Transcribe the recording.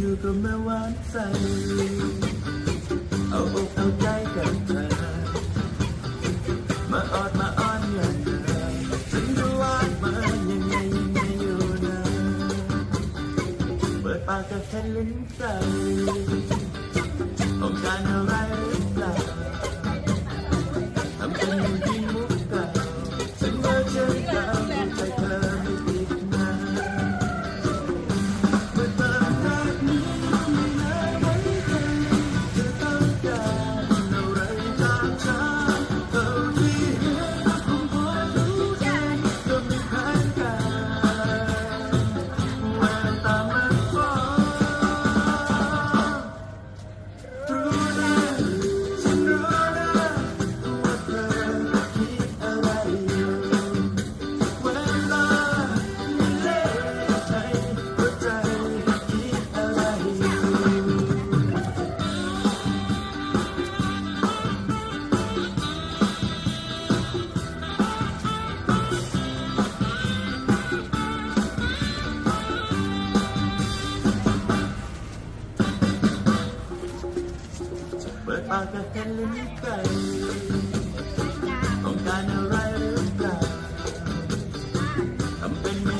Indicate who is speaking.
Speaker 1: ยู่ก็มาหวานใจ เอาอกเอาใจกับเธอมาออดมาอ้อนอย่างเธอฉันจะวาดมายังไงยังไงอยู่นะเปิดปากกับแค่ลิ้นใจ ปากกับกันลิ้นไก่ต้องการอะไรหรือเปล่าทำเป็นไม่